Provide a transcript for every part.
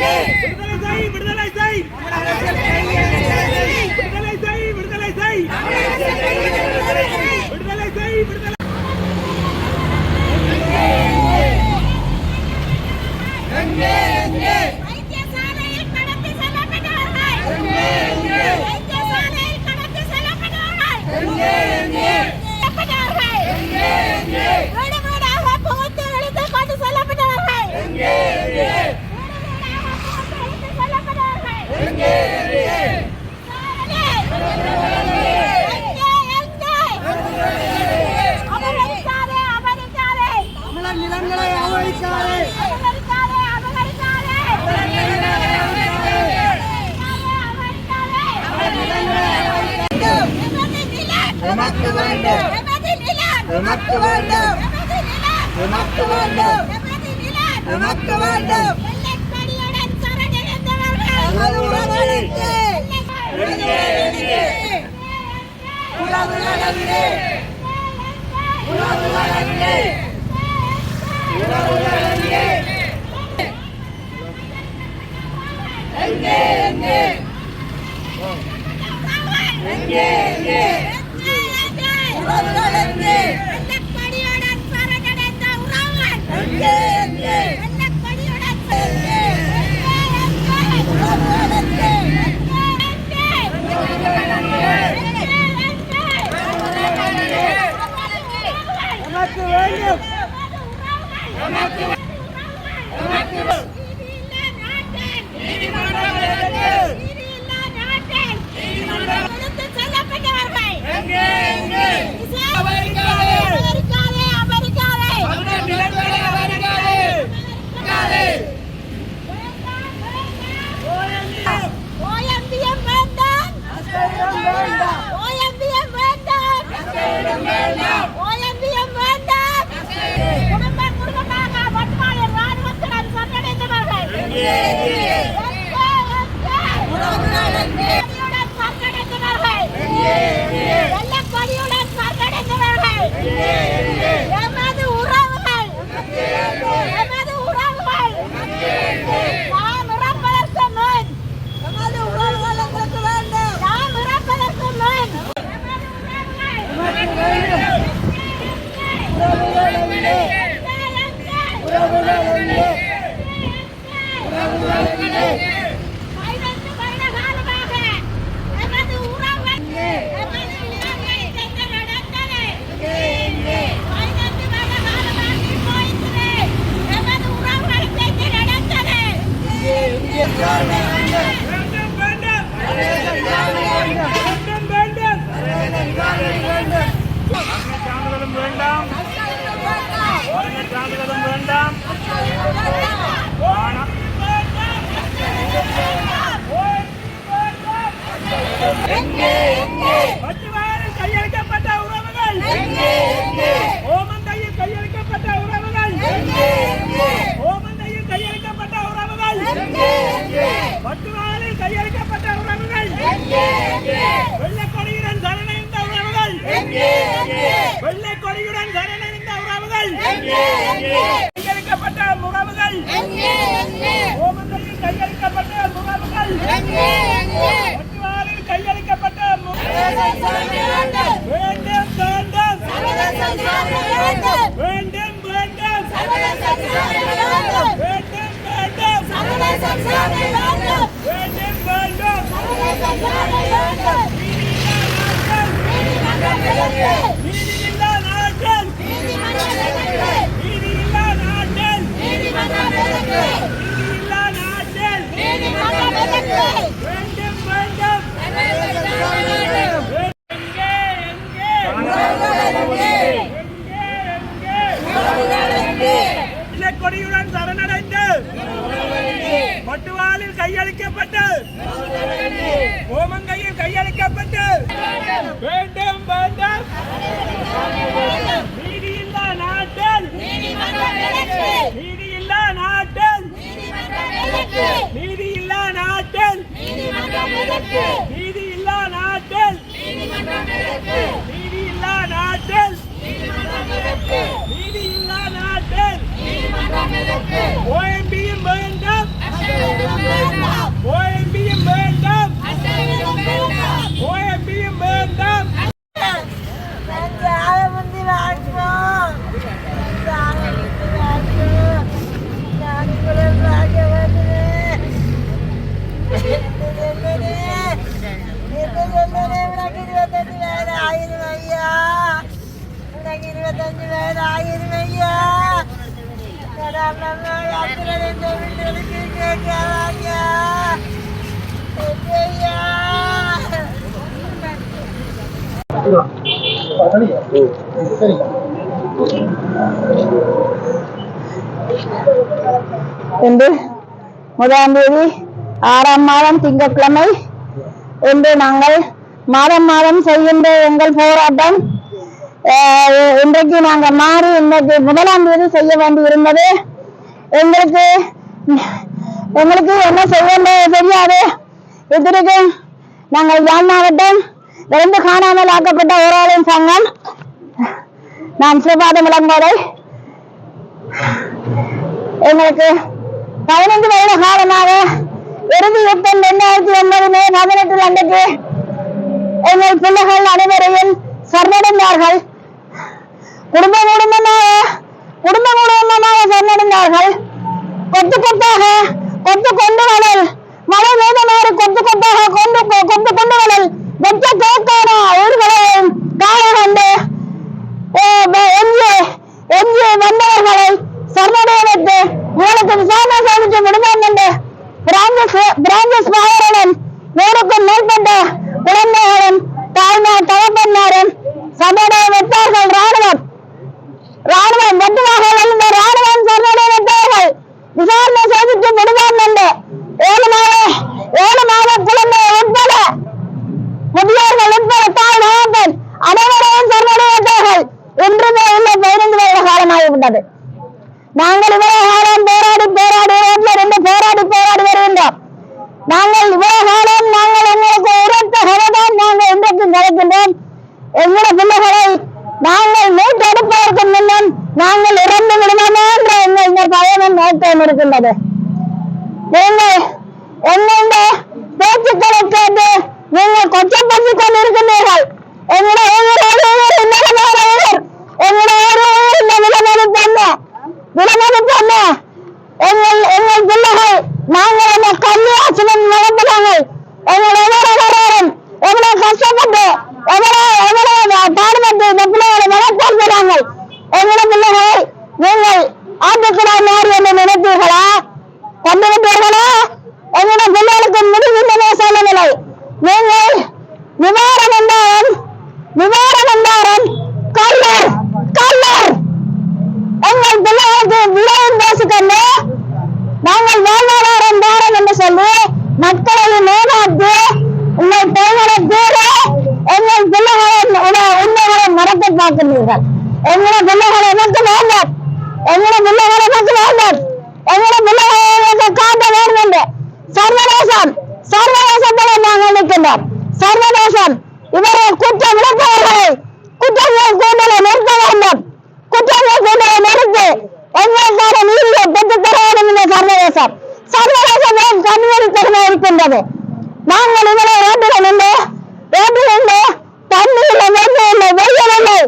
விடுதலை வேண்டும். எமக்கு வேண்டும். எமக்கு வேண்டும். எமக்கு வேண்டும். உலகு வளர்ந்து உலகு வளர்ந்து உலகு வளர்ந்து எங்கே எங்கே? எங்கே எங்கே? பொருளென்று வெள்ளை கொடியுடன் கரணிந்த உறவுகள். கையளிக்கப்பட்ட உறவுகள். ஓமந்தையில் கையளிக்கப்பட்ட உறவுகள். நீதிமன்றம் வேண்டும் கையளிக்கப்பட்டு. ஓமங்கையில் கையளிக்கப்பட்டு. வேண்டும் வேண்டும். நீதி இல்லா நாட்டில். நீதி இல்லா நாட்டில். நீதி இல்லா நாட்டில். நீதி இல்லா நாட்டில். நீதி இல்லா நாட்டில். நீதி இல்லா நாட்டில் ஓய Oi! இன்று முதலாம் தேதி ஆறாம் மாதம் திங்கட்கிழமை இன்று நாங்கள் மாதம் மாதம் செய்கின்ற எங்கள் போராட்டம். அஹ், இன்றைக்கு நாங்கள் மாறி இன்றைக்கு முதலாம் தேதி செய்ய வேண்டி இருந்தது எங்களுக்கு எங்களுக்கு என்ன செய்ய தெரியாது. இதற்கு நாங்கள் யாழ் மாவட்டம் இறந்து காணாமல் ஆக்கப்பட்ட ஓராளின் சங்கம். நான் சிவபாதம் விளங்குவதை எங்களுக்கு பதினைந்து வயது காலமாக இறுதி யுத்தம் இரண்டாயிரத்தி ஒன்பது மே பதினெட்டு அன்றைக்கு எங்கள் பிள்ளைகள் அனைவரையும் பிரான்சிஸ் மாவரனும் நூறுக்கும் மேற்பட்ட குழந்தைகளும் தாய்மார் தகப்பன்மாரும் சரணடைய வைத்தார்கள் ராணுவம் ராணுவம் வெட்டுவாக இருந்த ராணுவம் சரணடைய வைத்தார்கள். விசாரணை சாதிச்சு விடுவோம் என்று. ஏழு மாத ஏழு மாத குழந்தை உட்பட முதியோர்கள் உட்பட தாய் மகன் அனைவரையும் சரணடைந்தார்கள் இன்றுமே இல்லை பதினைந்து வருட காலமாகிவிட்டது. நாங்கள் இவ்வளவு காலம் போராடி போராடி ரோட்ல இருந்து போராடி போராடி வருகின்றோம் நாங்கள் இவ்வளவு காலம் நாங்கள் எங்களுக்கு உரைத்த கதைதான் நாங்கள் இன்றைக்கு கிடைக்கின்றோம் எங்களுடைய பிள்ளைகளை நாங்கள் மீட்டெடுப்பதற்கு முன்னும் நாங்கள் இறந்து விடுவோமே என்ற எங்கள் இந்த பயமும் நோக்கம் இருக்கின்றது நீங்கள் என்னென்ன பேச்சுக்களை கேட்டு நீங்கள் கொச்சப்படுத்தி கொண்டிருக்கின்றீர்கள் எங்களுடைய ஒவ்வொரு ஒவ்வொரு நிலைமையாளர் எங்களுடைய ஒரு ஒவ்வொரு இந்த விலமதிப்பு என்ன விலமதிப்பு என்ன எங்கள் எங்கள் பிள்ளைகள் நாங்கள் அந்த கன்னியாசினம் நடத்துகிறார்கள் எங்கள் ஒவ்வொரு ஒவ்வொருவரும் எவ்வளவு கஷ்டப்பட்டு எவ்வளவு எவ்வளவு பாடுபட்டு இந்த பிள்ளைகளை வளர்த்திருக்கிறாங்க எங்களுடைய பிள்ளைகளை நீங்கள் ஆட்டுக்குழாய் மாறி என்று நினைத்தீர்களா கண்டுவிட்டீர்களா எங்களுடைய பிள்ளைகளுக்கு முடிவில்லை சொல்லவில்லை நீங்கள் நிவாரணம் தான் நிவாரணம் தான் கல்லர் கல்லர் எங்கள் பிள்ளைகளுக்கு விளையும் பேசிக்கொண்டு நாங்கள் வாழ்வாதாரம் தாரம் என்று சொல்லி மக்களை மேலாட்டு உங்கள் பெண்களை தீர எங்கள் பிள்ளைகளின் உண- உண்மைகளை மறக்க எங்களை பிள்ளைகளை எனக்கு வேண்டாம் எங்களை பிள்ளைகளை எனக்கு வேண்டாம் எங்களை பிள்ளைகளை காட்ட வேண்டும் என்று சர்வதேசம் சர்வதேசத்தில் நாங்கள் நிற்கின்றோம். சர்வதேசம் இவரை குற்றம் இழப்பவர்களை குற்றங்கள் கூண்டலை நிறுத்த வேண்டும். குற்றங்கள் கூண்டலை நிறுத்தி எங்களுக்கான நீதியை பெற்றுத் தர வேண்டும் இந்த சர்வதேசம். சர்வதேசம் கண்ணியல் திறமை இருக்கின்றது? நாங்கள் இவரை ரோட்டில் நின்று ரோட்டில் நின்று தண்ணீரில் இல்லை வெண்ணி இல்லை வெயில் இல்லை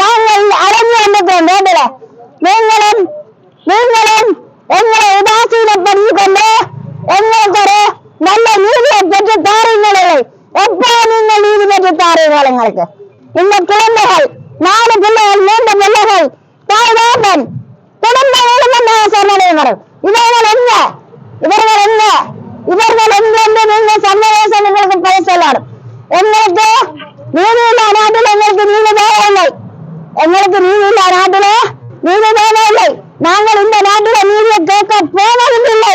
நாங்கள் அடங்கி வந்திருக்கிறோம் ரோட்டில் நீங்களும் நீங்களும் உங்களை உதாசீனப்படுத்திக் கொண்டு உங்களுக்கு ஒரு நல்ல நீதியை பெற்று தாருங்கள் எப்போ நீங்கள் நீதி பெற்று தாருங்கள் எங்களுக்கு? இந்த குழந்தைகள் நாலு பிள்ளைகள் மூன்று பிள்ளைகள் தாய் வேப்பன் குடும்ப வேணுமென்றாக சொன்னதை வரும் இவர்கள் என்ன இவர்கள் என்ன இவர்கள் எங்கிருந்து நீங்கள் சர்வதேசம் எங்களுக்கு பெயர் சொல்லணும் எங்களுக்கு நீதி இல்லா நாட்டில் எங்களுக்கு நீதி தேவையில்லை எங்களுக்கு நீதி இல்லா நாட்டில நீதி தேவையில்லை நாங்கள் இந்த நாட்டில நீதியை கேட்க போவதும் இல்லை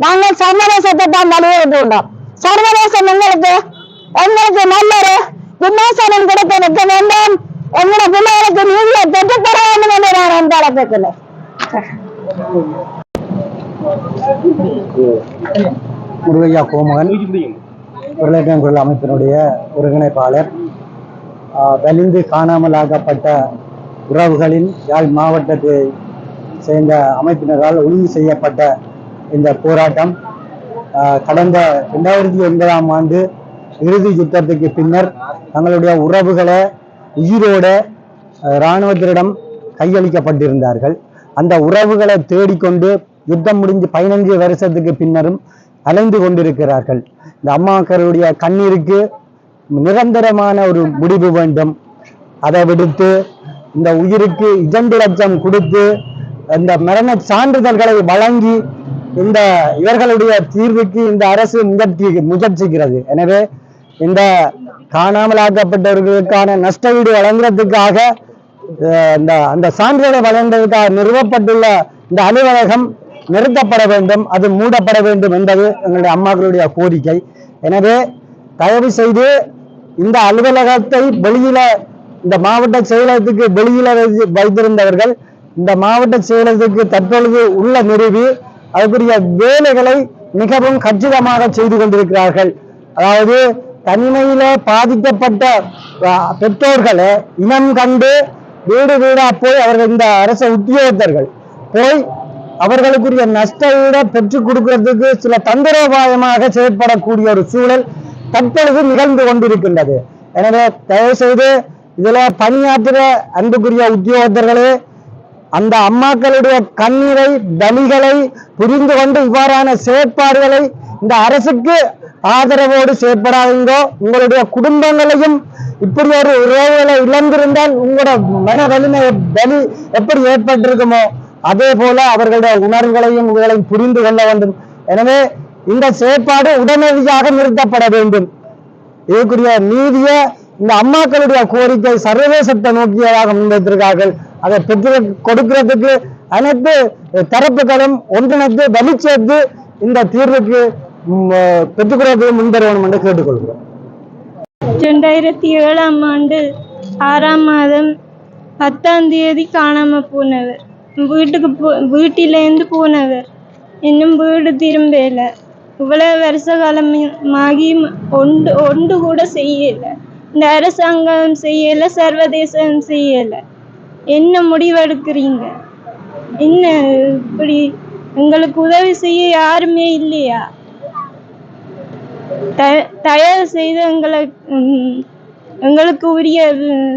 நாங்கள் சர்வதேசத்தை தான் வலியுறுத்துகின்றோம் சர்வதேசம் எங்களுக்கு உங்களுக்கு நல்ல ஒரு விமர்சனம் கிடைக்க வைக்க வேண்டும். எங்களுடைய பிள்ளைகளுக்கு நீதியை பெற்றுத் தர வேண்டும் என்று நான் அன்பாக கேட்கிறேன் முருகையா கோமகன் விரலாட்டம் குரல் அமைப்பினுடைய ஒருங்கிணைப்பாளர். ஆஹ் வலிந்து காணாமல் ஆக்கப்பட்ட உறவுகளின் யாழ் மாவட்டத்தை சேர்ந்த அமைப்பினரால் ஒழுங்கு செய்யப்பட்ட இந்த போராட்டம் ஆஹ் கடந்த ரெண்டாயிரத்தி ஒன்பதாம் ஆண்டு இறுதி யுத்தத்துக்கு பின்னர் தங்களுடைய உறவுகளை உயிரோட ஆஹ் கையளிக்கப்பட்டிருந்தார்கள். அந்த உறவுகளை தேடிக்கொண்டு யுத்தம் முடிஞ்சு பதினஞ்சு வருஷத்துக்கு பின்னரும் அலைந்து கொண்டிருக்கிறார்கள். இந்த அம்மாக்களுடைய கண்ணீருக்கு நிரந்தரமான ஒரு முடிவு வேண்டும். அதை விடுத்து இந்த உயிருக்கு இரண்டு லட்சம் கொடுத்து இந்த மரண சான்றிதழ்களை வழங்கி இந்த இவர்களுடைய தீர்வுக்கு இந்த அரசு முயற்சி முயற்சிக்கிறது. எனவே இந்த காணாமலாக்கப்பட்டவர்களுக்கான வீடு வழங்குறதுக்காக இந்த அந்த சான்றிதழை வழங்குவதற்காக நிறுவப்பட்டுள்ள இந்த அலுவலகம் நிறுத்தப்பட வேண்டும் அது மூடப்பட வேண்டும் என்பது எங்களுடைய அம்மாக்களுடைய கோரிக்கை. எனவே தயவு செய்து இந்த அலுவலகத்தை வெளியில இந்த மாவட்ட செயலகத்துக்கு வெளியில வைத்து- வைத்திருந்தவர்கள் இந்த மாவட்ட செயலகத்துக்கு தற்பொழுது உள்ள நிறுவி அதற்குரிய வேலைகளை மிகவும் கச்சிதமாக செய்து கொண்டிருக்கிறார்கள். அதாவது தனிமையில பாதிக்கப்பட்ட பெற்றோர்களை இனம் கண்டு வீடு வீடா போய் அவர்கள் இந்த அரச உத்தியோகத்தர்கள். போய் அவர்களுக்குரிய நஷ்ட பெற்றுக் கொடுக்கிறதுக்கு சில தந்திரோபாயமாக செயற்படக்கூடிய ஒரு சூழல் தற்பொழுது நிகழ்ந்து கொண்டிருக்கின்றது. எனவே தயவு செய்து இதுல பணியாற்றுகிற அன்புக்குரிய உத்தியோகத்தர்களே அந்த அம்மாக்களுடைய கண்ணீரை தலிகளை புரிந்து கொண்டு இவ்வாறான செயற்பாடுகளை இந்த அரசுக்கு ஆதரவோடு செயற்படாதீங்கோ. உங்களுடைய குடும்பங்களையும் இப்படி ஒரு உறவுகளை இழந்திருந்தால் உங்களோட மன வலிமை வலி எப்படி ஏற்பட்டிருக்குமோ அதே போல அவர்களுடைய உணர்வுகளையும் உங்களையும் புரிந்து கொள்ள வேண்டும். எனவே இந்த செயற்பாடு உடனடியாக நிறுத்தப்பட வேண்டும். இதுக்குரிய நீதியை இந்த அம்மாக்களுடைய கோரிக்கை சர்வதேசத்தை நோக்கியதாக முன்வைத்திருக்கார்கள் அதை பெற்று கொடுக்கிறதுக்கு அனைத்து தரப்புகளும் ஒன்றிணைத்து வலி சேர்த்து இந்த தீர்வுக்கு ம், பெற்றுக்கொள்வதற்கு முன்வரணும் என்று கேட்டுக்கொள்கிறோம். ரெண்டாயிரத்தி ஏழாம் ஆண்டு ஆறாம் மாதம் பத்தாம் தேதி காணாம போனவர். வீட்டுக்கு போ வீட்டிலேருந்து போனவர். இன்னும் வீடு திரும்பல. இவ்வளவு வருஷ காலமாகி ஒன்று ஒன்று கூட செய்யலை. இந்த அரசாங்கம் செய்யலை சர்வதேசம் செய்யலை. என்ன முடிவெடுக்கிறீங்க? என்ன இப்படி எங்களுக்கு உதவி செய்ய யாருமே இல்லையா? த- தயார் செய்து எங்களை எங்களுக்கு உரிய ம்,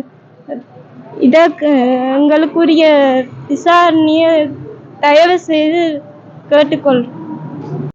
இதற்கு எங்களுக்குரிய விசாரணையை தயவு செய்து கேட்டுக்கொள்